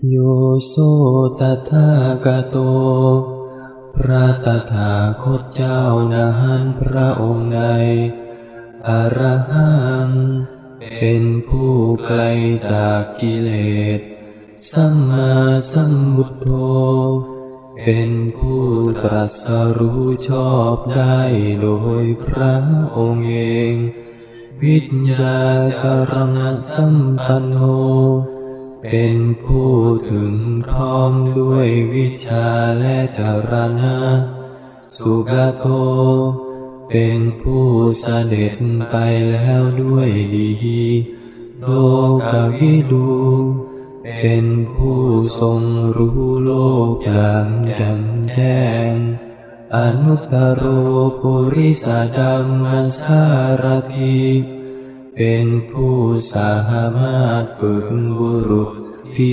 โยโสตถากโต พระตถาคตเจ้านั้นพระองค์ใดอรหัง เป็นผู้ไกลจากกิเลส สัมมาสัมพุทโธ เป็นผู้ตรัสรู้ชอบได้โดยพระองค์เอง วิญญาจารณสัมปันโน เป็นผู้ถึงพร้อมด้วยวิชาและจารณะ สุกโต เป็นผู้เสด็จไปแล้วด้วยดี โลกวิดูเป็นผู้ทรงรู้โลกอย่างแจ่มแจ้งอนุตตรโรปุริสดัมมสารทิ เป็นผู้สามารถฝึกบุรุษที่